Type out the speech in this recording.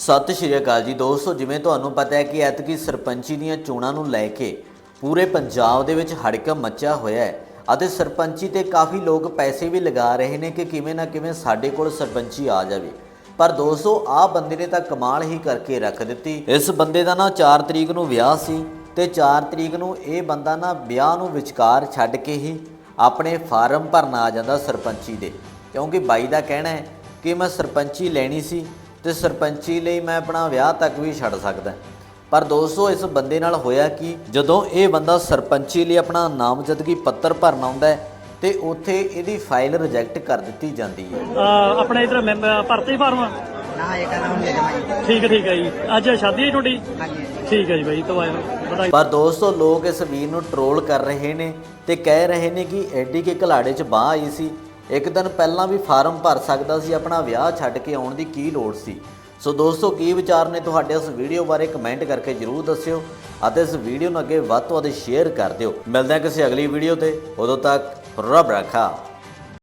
ਸਤਿ ਸ਼੍ਰੀ ਅਕਾਲ ਜੀ ਦੋਸਤੋ, ਜਿਵੇਂ ਤੁਹਾਨੂੰ ਪਤਾ ਹੈ ਕਿ ਐਤਕੀ ਸਰਪੰਚੀ ਦੀਆਂ ਚੋਣਾਂ ਨੂੰ ਲੈ ਕੇ ਪੂਰੇ ਪੰਜਾਬ ਦੇ ਵਿੱਚ ਹੜਕਮ ਮੱਚਿਆ ਹੋਇਆ ਹੈ ਅਤੇ ਸਰਪੰਚੀ ਤੇ ਕਾਫੀ ਲੋਕ ਪੈਸੇ ਵੀ ਲਗਾ ਰਹੇ ਨੇ ਕਿ ਕਿਵੇਂ ਨਾ ਕਿਵੇਂ ਸਾਡੇ ਕੋਲ ਸਰਪੰਚੀ ਆ ਜਾਵੇ। ਪਰ ਦੋਸਤੋ, ਆਹ ਬੰਦੇ ਨੇ ਤਾਂ ਕਮਾਲ ਹੀ ਕਰਕੇ ਰੱਖ ਦਿੱਤੀ। ਇਸ ਬੰਦੇ ਦਾ ਨਾ 4 ਤਰੀਕ ਨੂੰ ਵਿਆਹ ਸੀ ਤੇ 4 ਤਰੀਕ ਨੂੰ ਇਹ ਬੰਦਾ ਨਾ ਵਿਆਹ ਨੂੰ ਵਿਚਕਾਰ ਛੱਡ ਕੇ ਹੀ ਆਪਣੇ ਫਾਰਮ ਭਰਨ ਆ ਜਾਂਦਾ ਸਰਪੰਚੀ ਦੇ। ਕਿਉਂਕਿ ਬਾਈ ਦਾ ਕਹਿਣਾ ਹੈ ਕਿ ਮੈਂ ਸਰਪੰਚੀ ਲੈਣੀ ਸੀ ਤੇ ਸਰਪੰਚੀ ਲਈ ਮੈਂ ਆਪਣਾ ਵਿਆਹ ਤੱਕ ਵੀ ਛੱਡ ਸਕਦਾ। ਪਰ ਦੋਸਤੋ ਇਸ ਬੰਦੇ ਨਾਲ ਹੋਇਆ ਕਿ? ਜਦੋਂ ਇਹ ਬੰਦਾ ਸਰਪੰਚੀ ਲਈ ਆਪਣਾ ਨਾਮਜ਼ਦਗੀ ਪੱਤਰ ਭਰਨ ਆਉਂਦਾ ਹੈ ਤੇ ਉੱਥੇ ਇਹਦੀ ਫਾਈਲ ਰਿਜੈਕਟ ਕਰ ਦਿੱਤੀ ਜਾਂਦੀ ਹੈ। ਆਪਣੇ ਇਧਰ ਭਰਤੀ ਫਾਰਮ ਨਾ ਇਹ ਕਹਿੰਦਾ ਹੁਣ ਲੈ ਜਾਵਾਂ ਠੀਕ ਹੈ ਠੀਕ ਹੈ ਜੀ। ਅੱਜ ਸ਼ਾਦੀ ਹੈ ਤੁਹਾਡੀ? ਹਾਂਜੀ ਠੀਕ ਹੈ ਜੀ ਬਾਈ ਤਵਾਏ ਵਧਾਈ ਪਰ ਦੋਸਤੋ ਲੋਕ ਇਸ ਵੀਰ ਨੂੰ ਟਰੋਲ ਕਰ ਰਹੇ ਨੇ ਤੇ ਕਹਿ ਰਹੇ ਨੇ ਕਿ ਐਡੀ ਕੇ ਘਲਾੜੇ 'ਚ ਬਾਹ ਆਈ ਸੀ। ਇੱਕ ਦਿਨ ਪਹਿਲਾਂ ਵੀ ਫਾਰਮ ਭਰ ਸਕਦਾ ਸੀ, ਆਪਣਾ ਵਿਆਹ ਛੱਡ ਕੇ ਆਉਣ ਦੀ ਕੀ ਲੋੜ ਸੀ? ਸੋ ਦੋਸਤੋ, ਕੀ ਵਿਚਾਰ ਨੇ ਤੁਹਾਡੇ ਇਸ ਵੀਡੀਓ ਬਾਰੇ ਕਮੈਂਟ ਕਰਕੇ ਜਰੂਰ ਦੱਸਿਓ ਅਤੇ ਇਸ ਵੀਡੀਓ ਨੂੰ ਅੱਗੇ ਵੱਧ ਤੋਂ ਵੱਧ ਸ਼ੇਅਰ ਕਰ ਦਿਓ। ਮਿਲਦੇ ਹਾਂ ਕਿਸੇ ਅਗਲੀ ਵੀਡੀਓ ਤੇ, ਉਦੋਂ ਤੱਕ ਰੱਬ ਰੱਖਾ।